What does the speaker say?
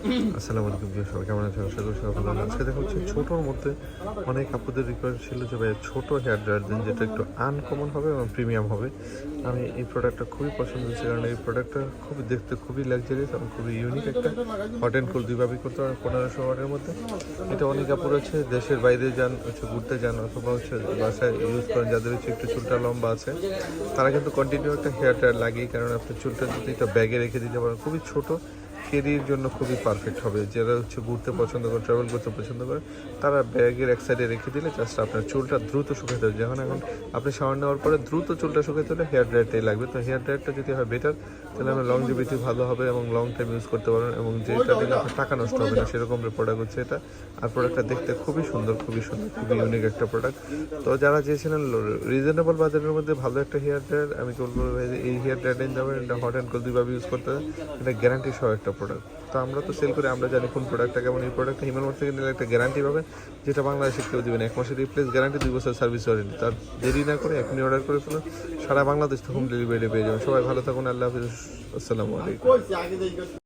আসসালামু আলাইকুম সবাই কেমন আছেন? আশা সবাই আজকে দেখা হচ্ছে ছোটোর মধ্যে অনেক আপুদের রিকোয়েস্ট ছিল যে ভাই ছোটো হেয়ার ড্রায়ার দিন, যেটা একটু আনকমন হবে এবং প্রিমিয়াম হবে। আমি এই প্রোডাক্টটা খুবই পছন্দ হয়েছে, কারণ এই প্রোডাক্টটা খুবই দেখতে খুবই লাক্সারিয়াস এবং খুবই ইউনিক একটা হট অ্যান্ড কুল দুইভাবেই করতে পারেন, পনেরোশো ওয়াটের মধ্যে। এটা অনেক আপুর আছে, দেশের বাইরে যান, হচ্ছে ঘুরতে যান অথবা হচ্ছে বাসায় ইউজ করেন, যাদের হচ্ছে একটু চুলটা লম্বা আছে, তারা কিন্তু কন্টিনিউ একটা হেয়ার ড্রায়ার লাগেই কারণ আপনি চুলটা যদি একটা ব্যাগে রেখে দিতে পারেন, খুবই ছোট ক্যারির জন্য খুবই পারফেক্ট হবে। যারা হচ্ছে ঘুরতে পছন্দ করে ট্রাভেল করতে পছন্দ করে, তারা ব্যাগের এক সাইডে রেখে দিলে জাস্ট আপনার চুলটা দ্রুত শুকাতে হবে যখন এখন আপনি শাওয়ার নেওয়ার পরে দ্রুত চুলটা শুকাতে হলে হেয়ার ড্রায়ারটাই লাগবে। তো হেয়ার ড্রায়ারটা যদি হয় বেটার তাহলে আপনার লংজিভিটি ভালো হবে এবং লং টাইম ইউজ করতে পারবেন এবং যেটা দিলে আপনার টাকা নষ্ট হবে না, সেরকম প্রোডাক্ট হচ্ছে এটা। আর প্রোডাক্টটা দেখতে খুবই সুন্দর খুবই সুন্দর, খুবই ইউনিক একটা প্রোডাক্ট তো যারা চেয়েছিলেন রিজনেবল বাজারের মধ্যে ভালো একটা হেয়ার ড্রায়ার আমি বলব এই হেয়ার ড্রায়ারটা যাবেন এটা হট অ্যান্ড কোল দুইভাবে ইউজ করতে হবে। এটা গ্যারান্টি সহ একটা প্রোডাক্ট তো আমরা তো সেল করি, আমরা জানি কোন প্রোডাক্টটা কেমন। এই প্রোডাক্টটা হিমাল থেকে নিলে একটা গ্যারান্টি পাবে, যেটা বাংলাদেশে কেউ দেবেন এক মাসের রিপ্লেস গ্যারান্টি দুই বছর সার্ভিস ওয়ারেন্টি তার দেরি না করে এখনই অর্ডার করে ফেলুন সারা বাংলাদেশ তো হোম ডেলিভারি পেয়ে যাবেন সবাই ভালো থাকুন, আল্লাহ হাফিজ। আসসালামু আলাইকুম।